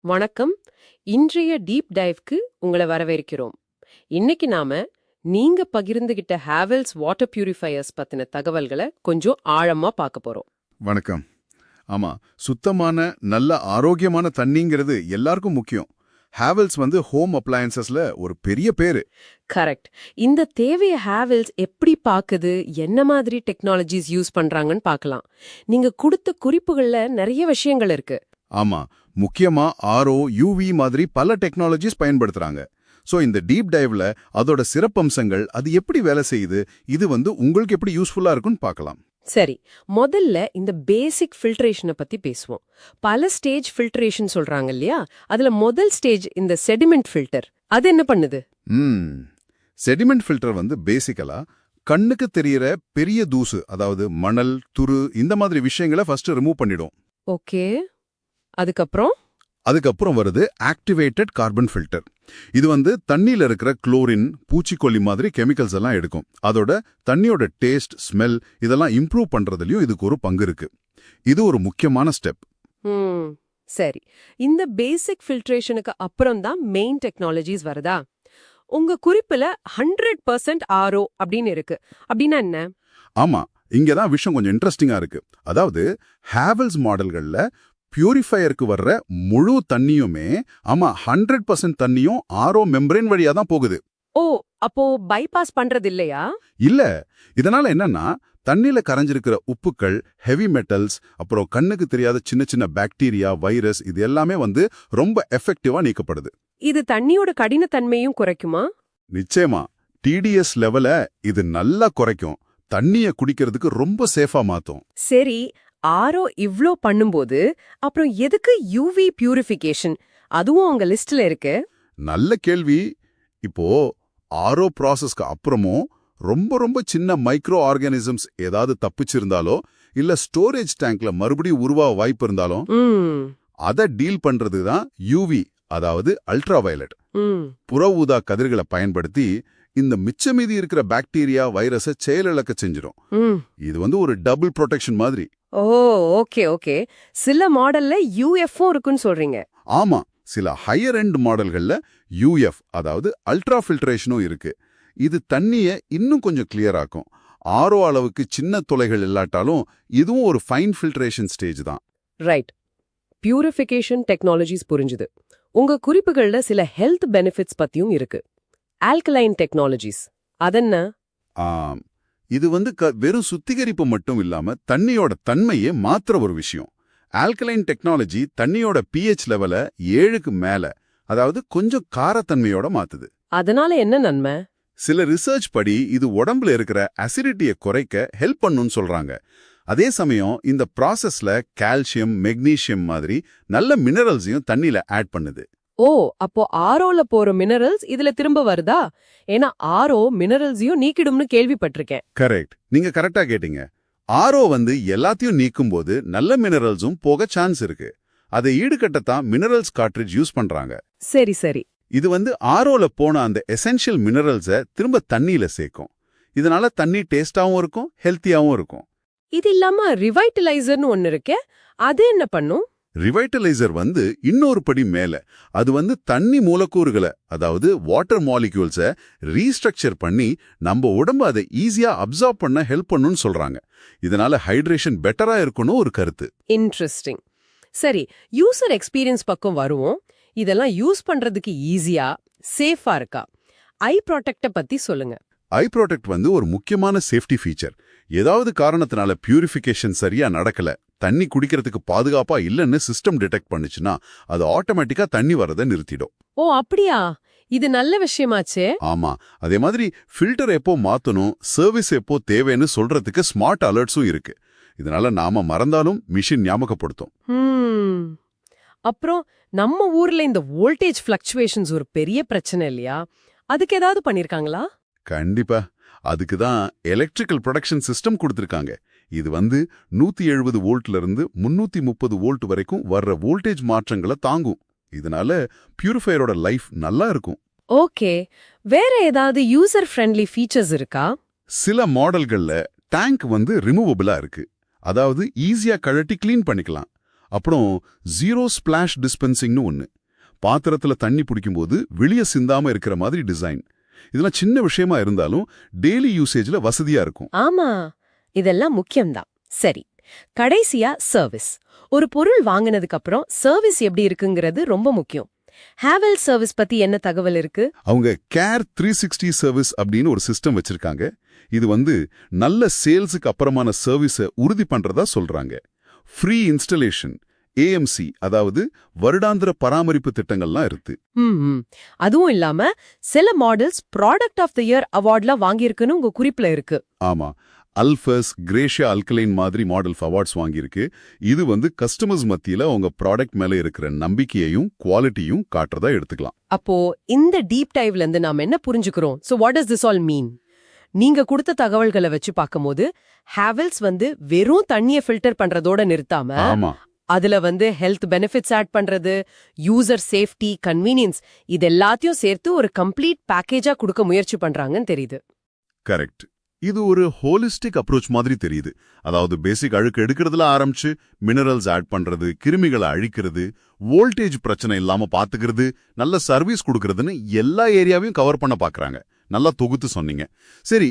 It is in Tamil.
வணக்கம். இன்றைய டீப் டைவ்க்கு உங்களை வரவேற்கிறோம். இன்னைக்கு நாம நீங்க பகிர்ந்துகிட்ட ஹேவல்ஸ் வாட்டர் பியூரிஃபையர்ஸ் பத்தின தகவல்களை கொஞ்சம் ஆழமா பார்க்க போறோம். வணக்கம். ஆமா சுத்தமான நல்ல ஆரோக்கியமான தண்ணிங்கிறது எல்லாருக்கும் முக்கியம். ஹேவல்ஸ் வந்து ஹோம் அப்ளையன்சஸ்ல ஒரு பெரிய பேரு. கரெக்ட் இந்த தேவைய ஹேவல்ஸ் எப்படி பாக்குது என்ன மாதிரி டெக்னாலஜிஸ் யூஸ் பண்றாங்கன்னு பார்க்கலாம். நீங்க கொடுத்த குறிப்புகள்ல நிறைய விஷயங்கள் இருக்கு. ஆமா முக்கியமா ஆர்ஓ யூவி மாதிரி பல டெக்னாலஜிஸ் பயன்படுத்துறாங்க. சோ இந்த டீப் டைவ்ல அதோட சிறப்பம்சங்கள் அது எப்படி வேலை செய்யுது இது வந்து உங்களுக்கு எப்படி யூஸ்ஃபுல்லா இருக்கும்னு பார்க்கலாம். சரி முதல்ல இந்த பேசிக் ஃபில்ட்ரேஷனை பத்தி பேசுவோம். பல ஸ்டேஜ் ஃபில்ட்ரேஷன் சொல்றாங்க இல்லையா? அதுல முதல் ஸ்டேஜ் இந்த செடிமெண்ட் ஃபில்டர் அது என்ன பண்ணுது? செடிமெண்ட் ஃபில்டர் வந்து பேசிக்கலா கண்ணுக்கு தெரியற பெரிய தூசு அதாவது மணல் துரு இந்த மாதிரி விஷயங்களை ஃபர்ஸ்ட் ரிமூவ் பண்ணிடும். ஓகே அதுக்கப்புறம்? அதுக்கப்புறம் வருது ஆக்டிவேட்டட் கார்பன் ஃபில்டர் இது வந்து தண்ணியில இருக்கிற குளோரின் பூச்சிக்கொல்லி மாதிரி கெமிக்கல்ஸ் எல்லாம் எடுக்கும். அதோட தண்ணியோட டேஸ்ட் ஸ்மெல் இதெல்லாம் இம்ப்ரூவ் பண்றதுலயும் இதுக்கு ஒரு பங்கு இருக்கு. இது ஒரு முக்கியமான ஸ்டெப் சரி. இந்த பேசிக் ஃபில்ட்ரேஷனுக்கு அப்புறம் தான் மெயின் டெக்னாலஜிஸ் வருதா? உங்க குறிப்புல ஹண்ட்ரட் பர்சன்ட் ஆரோ அப்படின்னு இருக்கு. அப்படின்னா என்ன? ஆமா இங்க தான் விஷயம் கொஞ்சம் இன்ட்ரெஸ்டிங்கா இருக்கு. அதாவது ஹேவல்ஸ் மாடல்கள்ல பியூரிஃபையருக்கு வர்ற முழு தண்ணியுமே ஆமா ஹண்ட்ரட் பர்சன்ட் தண்ணியும் ஆரோ மெம்பரேன் வழியா தான் போகுது. ஓ அப்போ பைபாஸ் பண்றது இல்லையா? இல்ல இதனால என்னன்னா தண்ணியில கரைஞ்சிருக்கிற உப்புக்கள் ஹெவி மெட்டல்ஸ் அப்புறம் கண்ணுக்கு தெரியாத சின்ன சின்ன பாக்டீரியா வைரஸ் இது எல்லாமே வந்து ரொம்ப எஃபெக்டிவா நீக்கப்படுது. இது தண்ணியோட கடினத்தன்மையும் குறைக்குமா? நிச்சயமா டிடிஎஸ் லெவல இது நல்லா குறைக்கும். தண்ணிய குடிக்கிறதுக்கு ரொம்ப சேஃபா மாத்தும். சரி ஆரோ இவ்ளோ பண்ணும்போது அப்புறம் எதுக்கு யூவி பியூரிஃபிகேஷன் அதுவும் உங்க லிஸ்ட்ல இருக்கு. நல்ல கேள்வி. இப்போ ஆரோ ப்ராசஸ்க்கு அப்புறமும் ரொம்ப ரொம்ப சின்ன மைக்ரோ ஆர்கானிசம்ஸ் ஏதாவது தப்பிச்சிருந்தாலோ இல்ல ஸ்டோரேஜ் டேங்க்ல மறுபடியும் உருவா வாய்ப்பு இருந்தாலும் அதை டீல் பண்றது தான் யூவி அதாவது அல்ட்ரா வயலட் புற ஊதா கதிர்களை பயன்படுத்தி இந்த மிச்சமீதி இருக்கிற பாக்டீரியா வைரஸை செயலிழக்க செஞ்சிடும் இது வந்து ஒரு டபுள் ப்ரொடெக்ஷன் மாதிரி. Oh okay okay. சில மாடல்ல யூஎஃப்ஓ இருக்குன்னு சொல்றீங்க. ஆமா சில ஹையர் எண்ட் மாடல்கள்ல யூஎஃப் அதாவது அல்ட்ரா ஃபில்ட்ரேஷனும் இருக்கு. இது தண்ணிய இன்னும் கொஞ்சம் கிளியர் ஆக்கும். ஆரோ அளவுக்கு சின்ன துளைகள் இல்லாட்டாலும் இதுவும் ஒரு ஃபைன் ஃபில்ட்ரேஷன் ஸ்டேஜ் தான். ரைட் பியூரிஃபிகேஷன் டெக்னாலஜிஸ் புரிஞ்சுது. உங்க குறிப்புகள்ல சில ஹெல்த் பெனிஃபிட்ஸ் பத்தியும் இருக்கு. ஆல்கலைன் டெக்னாலஜிஸ் அதென்ன? இது வந்து வெறும் சுத்திகரிப்பு மட்டும் இல்லாம தண்ணியோட தன்மையே மாத்துற ஒரு விஷயம். ஆல்கலைன் டெக்னாலஜி தண்ணியோட pH லெவல ஏழுக்கு மேல அதாவது கொஞ்சம் காரத்தன்மையோட மாத்துது. அதனால என்ன நன்மை? சில ரிசர்ச் படி இது உடம்புல இருக்கிற அசிடிட்டியை குறைக்க ஹெல்ப் பண்ணுன்னு சொல்றாங்க. அதே சமயம் இந்த ப்ராசஸ்ல கால்சியம் மெக்னீசியம் மாதிரி நல்ல மினரல்ஸையும் தண்ணியில ஆட் பண்ணுது. ஓ அப்போ ஆரோல போற மினரல்ஸ் இதுல திரும்ப வருதா? ஏன்னா ஆரோ மினரல்ஸையும் நீக்கிடும்னு கேள்விப்பட்டிருக்கேன். கரெக்ட் நீங்க கரெக்டா கேட்டீங்க. ஆரோ வந்து எல்லாத்தையும் நீக்கும்போது நல்ல மினரல்ஸும் போக சான்ஸ் இருக்கு. அதை ஈடுகட்டத்தான் மினரல்ஸ் கார்ட்ரிட்ஜ் யூஸ் பண்றாங்க. சரி சரி. இது வந்து ஆரோல போன அந்த எசென்ஷியல் மினரல்ஸை திரும்ப தண்ணியில சேர்க்கும். இதனால தண்ணி டேஸ்டாவும் இருக்கும் ஹெல்த்தியாவும் இருக்கும். இது இல்லாம ரிவைட்டலைசர்னு ஒன்னு இருக்கே அது என்ன பண்ணும்? ரிவைட்டலைசர் வந்து இன்னொரு படி மேல. அது வந்து தண்ணி மூலக்கூறுகளை அதாவது வாட்டர் மாலிக்யூல்ஸை ரீஸ்ட்ரக்சர் பண்ணி நம்ம உடம்பு அதை ஈஸியா அப்சார்ப் பண்ண ஹெல்ப் பண்ணுன்னு சொல்றாங்க. இதனால ஹைட்ரேஷன் பெட்டரா இருக்குன்னு ஒரு கருத்து. இன்ட்ரெஸ்டிங் சரி யூசர் எக்ஸ்பீரியன்ஸ் பக்கம் வருவோம். இதெல்லாம் யூஸ் பண்றதுக்கு ஈஸியா சேஃபா இருக்கா? ஐ ப்ராடக்ட பத்தி சொல்லுங்க. ஐ ப்ராடக்ட் வந்து ஒரு முக்கியமான சேஃப்டி ஃபீச்சர் ஏதாவது காரணத்தினால பியூரிஃபிகேஷன் சரியா நடக்கல தண்ணி குடிக்கிறதுக்கு பாதுகாப்பா இல்லைன்னு சிஸ்டம் டிடெக்ட் பண்ணுச்சுன்னா அது ஆட்டோமேட்டிக்கா தண்ணி வரதை நிறுத்திடும். ஓ அப்படியா? இது நல்ல விஷயமாச்சே. ஆமா. அதே மாதிரி ஃபில்டர் எப்போ மாத்தணும் சர்வீஸ் எப்போ தேவைன்னு சொல்றதுக்கு ஸ்மார்ட் அலர்ட்ஸும் இருக்கு. இதனால நாம மறந்தாலும் மிஷின் ஞாபகப்படுத்தும். அப்புறம் நம்ம ஊர்ல இந்த வோல்டேஜ் ஃபிளக்சுவேஷன்ஸ் ஒரு பெரிய பிரச்சனை இல்லையா? அதுக்கு ஏதாவது பண்ணிருக்காங்களா? கண்டிப்பா. அதுக்கு தான் எலக்ட்ரிக்கல் ப்ரொடக்ஷன் சிஸ்டம் கொடுத்திருக்காங்க. இது வந்து நூத்தி எழுபது வோல்ட்ல இருந்து முன்னூத்தி முப்பது வோல்ட் வரைக்கும் வர்ற வோல்டேஜ் மாற்றங்களை தாங்கும். இதனால பியூரிஃபையரோட லைஃப் நல்லா இருக்கும். ஓகே. வேற ஏதாவது யூசர் ஃப்ரெண்ட்லி ஃபீச்சர்ஸ் இருக்கா? சில மாடல்கள்ல டேங்க் வந்து ரிமூவபிளா இருக்கு. அதாவது ஈஸியா கழட்டி க்ளீன் பண்ணிக்கலாம். அப்புறம் ஜீரோ ஸ்பிளாஷ் டிஸ்பென்சிங்னு ஒன்று பாத்திரத்துல தண்ணி பிடிக்கும்போது வெளியே சிந்தாம இருக்கிற மாதிரி டிசைன் இதெல்லாம் சின்ன விஷயமா இருந்தாலும் டெய்லி யூசேஜ்ல வசதியா இருக்கும். ஆமா. இதெல்லாம் முக்கியம்தான். சரி கடைசியா சர்வீஸ் ஒரு பொருள் வாங்கினதுக்கு அப்புறம் சர்வீஸ் எப்படி இருக்குங்கிறது ரொம்ப முக்கியம். ஹேவல் சர்வீஸ் பத்தி என்ன தகவல் இருக்கு? அவங்க கேர் த்ரீ சிக்ஸ்டி சர்வீஸ் அப்படின்னு ஒரு சிஸ்டம் வச்சிருக்காங்க. இது வந்து நல்ல சேல்ஸுக்கு அப்புறமான சர்வீஸை உறுதி பண்றதா சொல்றாங்க. ஃப்ரீ இன்ஸ்டலேஷன் ஏஎம்சி அதாவது வருடாந்திர பராமரிப்பு திட்டங்கள்லாம் இருக்கு. அதுவும் இல்லாம சில models product of the year அவார்ட்லாம் வாங்கியிருக்குன்னு உங்க குறிப்புல இருக்கு. ஆமா. அல்ஃபஸ் கிரேஷியா அல்கலைன் மாதிரி மாடல் அவார்ட்ஸ் வாங்கியிருக்கு. இது வந்து கஸ்டமர்ஸ் மத்தியில உங்க ப்ராடக்ட் மேல இருக்கிற நம்பிக்கையையும் குவாலிட்டியும் காட்டுறதா எடுத்துக்கலாம். அப்போ இந்த டீப் டைவ்ல இருந்து நாம என்ன புரிஞ்சுக்கிறோம்? So what does this all mean நீங்க கொடுத்த தகவல்களை வச்சு பார்க்கும்போது ஹேவல்ஸ் வந்து வெறும் தண்ணியை ஃபில்டர் பண்றதோட நிறுத்தாம ஆமா. அதுல வந்து ஹெல்த் பெனிஃபிட்ஸ் ஆட் பண்றது யூசர் சேஃப்டி கன்வீனியன்ஸ் இது எல்லாத்தையும் சேர்த்து ஒரு கம்ப்ளீட் பேக்கேஜா கொடுக்க முயற்சி பண்றாங்கன்னு தெரியுது. கரெக்ட் இது ஒரு ஹோலிஸ்டிக் அப்ரோச் மாதிரி தெரியுது. அதாவது பேசிக் அழுக்கு எடுக்கிறதுல ஆரம்பிச்சு மினரல்ஸ் ஆட் பண்றது கிருமிகளை அழிக்கிறது வோல்டேஜ் பிரச்சனை இல்லாம பாத்துக்கிறது நல்ல சர்வீஸ் கொடுக்கறதுன்னு எல்லா ஏரியாவையும் கவர் பண்ண பாக்குறாங்க. நல்லா தொகுத்து சொன்னீங்க. சரி